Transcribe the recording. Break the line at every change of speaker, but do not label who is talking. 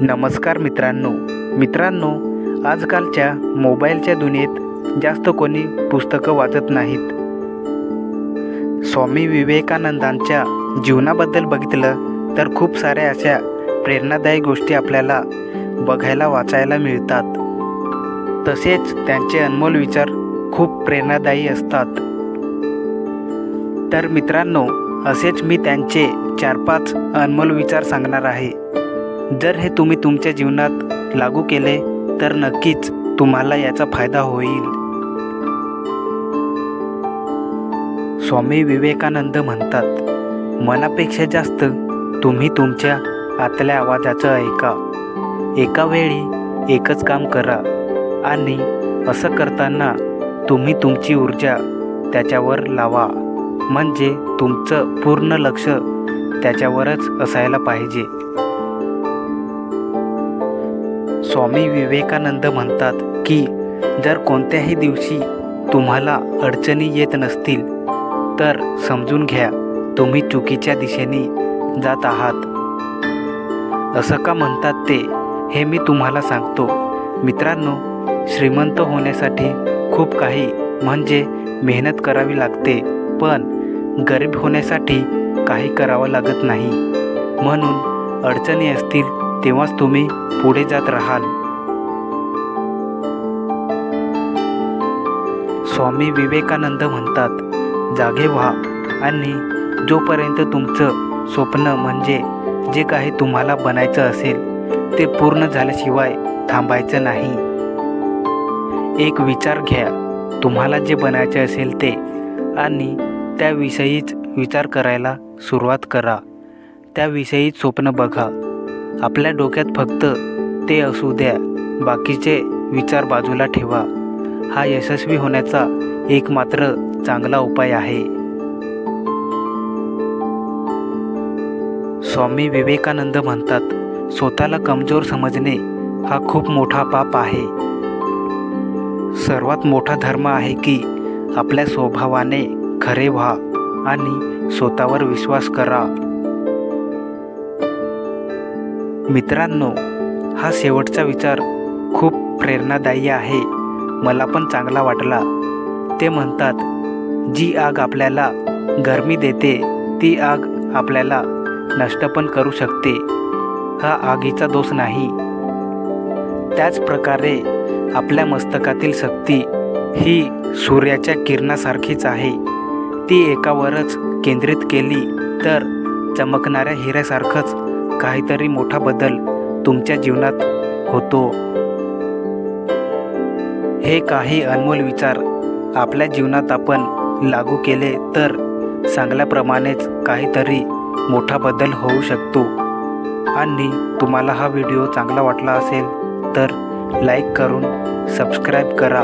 नमस्कार मित्रांनो. मित्रांनो आजकालच्या मोबाईलच्या दुनियेत जास्त कोणी पुस्तकं वाचत नाहीत. स्वामी विवेकानंदांच्या जीवनाबद्दल बघितलं तर खूप साऱ्या अशा प्रेरणादायी गोष्टी आपल्याला बघायला वाचायला मिळतात. तसेच त्यांचे अनमोल विचार खूप प्रेरणादायी असतात. तर मित्रांनो असेच मी त्यांचे चार पाच अनमोल विचार सांगणार आहे. जर हे तुम्ही तुमच्या जीवनात लागू केले तर नक्कीच तुम्हाला याचा फायदा होईल. स्वामी विवेकानंद म्हणतात मनापेक्षा जास्त तुम्ही तुमच्या आतल्या आवाजाचं ऐका. एका वेळी एकच काम करा आणि असं करताना तुम्ही तुमची ऊर्जा त्याच्यावर लावा. म्हणजे तुमचं पूर्ण लक्ष त्याच्यावरच असायला पाहिजे. स्वामी विवेकानंद म्हणतात की जर कोणत्याही दिवशी तुम्हाला अडचणी येत नसतील तर समजून घ्या तुम्ही चुकीच्या दिशेने जात आहात. असं का म्हणतात ते हे मी तुम्हाला सांगतो. मित्रांनो श्रीमंत होण्यासाठी खूप काही म्हणजे मेहनत करावी लागते पण गरीब होण्यासाठी काही करावं लागत नाही. म्हणून अडचणी असतील तेव्हाच तुम्ही पुढे जात राहाल. स्वामी विवेकानंद म्हणतात जागे व्हा आणि जोपर्यंत तुमचं स्वप्न म्हणजे जे काही तुम्हाला बनायचं असेल ते पूर्ण झाल्याशिवाय थांबायचं नाही. एक विचार घ्या तुम्हाला जे बनायचे असेल ते आणि त्याविषयीच विचार करायला सुरुवात करा. त्याविषयीच स्वप्न बघा. आपल्या डोक्यात फक्त ते असू द्या बाकीचे विचार बाजूला ठेवा. हा यशस्वी होण्याचा एक मात्र चांगला उपाय आहे. स्वामी विवेकानंद म्हणतात स्वतःला कमजोर समजणे हा खूप मोठा पाप आहे. सर्वात मोठा धर्म आहे की आपल्या स्वभावाने खरे व्हा आणि स्वतःवर विश्वास करा. मित्रांनो हा शेवटचा विचार खूप प्रेरणादायी आहे. मला पण चांगला वाटला. ते म्हणतात जी आग आपल्याला गरमी देते ती आग आपल्याला नष्ट पण करू शकते. हा आगीचा दोष नाही. त्याच प्रकारे आपल्या मस्तकातील शक्ती ही सूर्याच्या किरणासारखीच आहे. ती एकावरच केंद्रित केली तर चमकणाऱ्या हिऱ्यासारखंच काहीतरी मोठा बदल तुमच्या जीवनात होतो. हे काही अनमोल विचार आपल्या जीवनात आपण लागू केले तर चांगल्याप्रमाणेच काहीतरी मोठा बदल होऊ शकतो. आणि तुम्हाला हा व्हिडिओ चांगला वाटला असेल तर लाईक करून सबस्क्राईब करा.